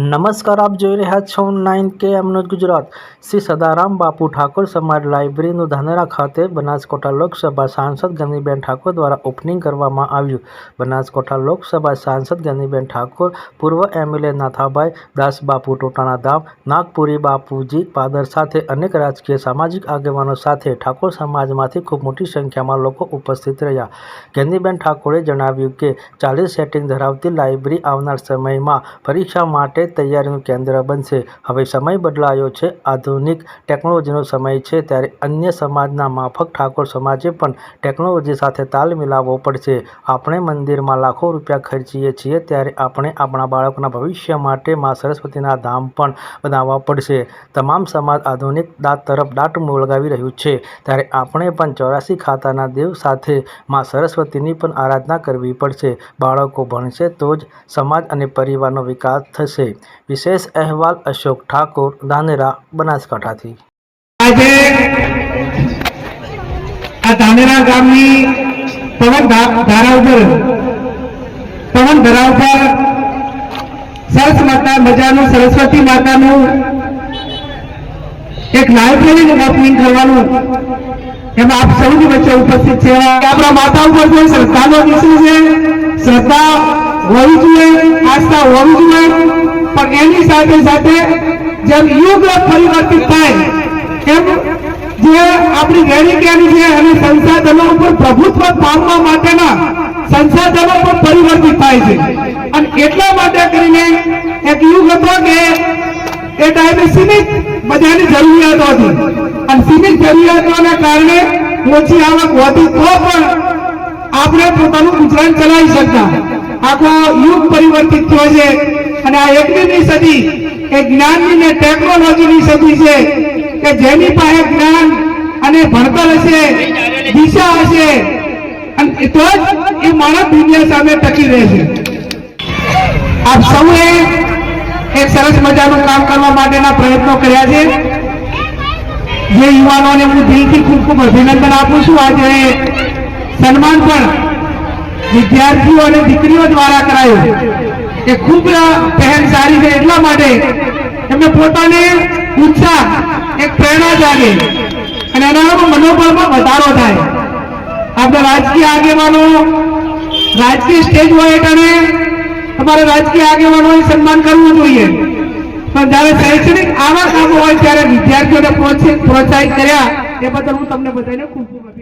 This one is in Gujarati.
નમસ્કાર, આપ જોઈ રહ્યા છો નાઇન કે એમનો ગુજરાત. શ્રી સદારામ બાપુ ઠાકોર સમાજ લાઇબ્રેરીનું ધાનેરા ખાતે બનાસકોઠા લોકસભા સાંસદ ગનીબેન ઠાકોર દ્વારા ઓપનિંગ કરવામાં આવ્યું. બનાસકોઠા લોકસભા સાંસદ ગનીબેન ઠાકોર, પૂર્વ એમએલએ નાથાભાઈ દાસબાપુ ટોટાણા ધામ, નાગપુરી બાપુજી પાદર સાથે અનેક રાજકીય સામાજિક આગેવાનો સાથે ઠાકોર સમાજમાંથી ખૂબ મોટી સંખ્યામાં લોકો ઉપસ્થિત રહ્યા. ગનીબેન ઠાકોરે જણાવ્યું કે, ચાલીસ સેટિંગ ધરાવતી લાઇબ્રેરી આવનાર સમયમાં પરીક્ષા માટે તૈયારીનું કેન્દ્ર બનશે. હવે સમય બદલાયો છે. આધુનિક ટેકનોલોજીનો સમય છે ત્યારે અન્ય સમાજના માફક ઠાકોર સમાજે પણ ટેકનોલોજી સાથે તાલ મિલાવવો પડશે. આપણે મંદિરમાં લાખો રૂપિયા ખર્ચીએ છીએ ત્યારે આપણે આપણા બાળકોના ભવિષ્ય માટે મા સરસ્વતીના ધામ પણ બનાવવા પડશે. તમામ સમાજ આધુનિક દાંત તરફ દાટ લગાવી રહ્યું છે ત્યારે આપણે પણ ચોરાસી ખાતાના દેવ સાથે મા સરસ્વતીની પણ આરાધના કરવી પડશે. બાળકો ભણશે તો જ સમાજ અને પરિવારનો વિકાસ થશે. વિશેષ અહેવાલ અશોક ઠાકોર, ધાનેરા બનાસકાંઠાથી આજે આ ધાનેરા ગામની પવન ધારા ઉપર, પવન ધરા ઉપર સરસ માતા, મજાનું સરસ્વતી માતાનું એક લાઇબ્રેરીનું ઓપનિંગ કરવાનું. એમાં આપ સૌની વચ્ચે ઉપસ્થિત છે. આપણા માતા ઉપર કોઈ શ્રદ્ધાનો વિષય છે શ્રદ્ધા હોવી જોઈએ, આસ્થા હોવી જોઈએ. એની સાથે સાથે જેમ યુગ પરિવર્તિત થાય, એમ જે આપણી ગેરંટી છે અને સંસાધનો ઉપર પ્રભુત્વ પામવા માટેના સંસાધનો પણ પરિવર્તિત થાય છે. અને એટલા માટે કરીને એક યુગ હતો કે એ ટાઈમે સીમિત બધાની જરૂરિયાતો હતી. અને સીમિત જરૂરિયાતોને કારણે ઓછી આવક હોતી તો પણ આપણે પોતાનું ગુજરાન ચલાવી શકતા. આખો યુગ પરિવર્તિત થયો છે. અને આ એકવીસમી સદી એ જ્ઞાનની ને ટેકનોલોજીની સદી છે કે જેની પાસે જ્ઞાન અને ભણતર હશે, દિશા હશે, અને તો જ એ માણસ દુનિયા સામે ટકી રહેશે આપ સૌએ એક સરસ મજાનું કામ કરવા માટેના પ્રયત્નો કર્યા છે. જે યુવાનોને હું દિલથી ખૂબ ખૂબ અભિનંદન આપું છું. આજે સન્માન પણ વિદ્યાર્થીઓ અને દીકરીઓ દ્વારા કરાયું. એ ખૂબ પહેલ સારી છે એટલા માટે એમને પોતાને ઉત્સાહ, એક પ્રેરણા જાગે અને એના મનોબળમાં વધારો થાય. આપણે રાજકીય આગેવાનો રાજકીય સ્ટેજ હોય એટલે તમારે રાજકીય આગેવાનોએ સન્માન કરવું જોઈએ. પણ જ્યારે શૈક્ષણિક આવા કામો હોય ત્યારે વિદ્યાર્થીઓને પ્રોત્સાહિત કર્યા, એ બદલ હું તમને બધાને ખૂબ ખૂબ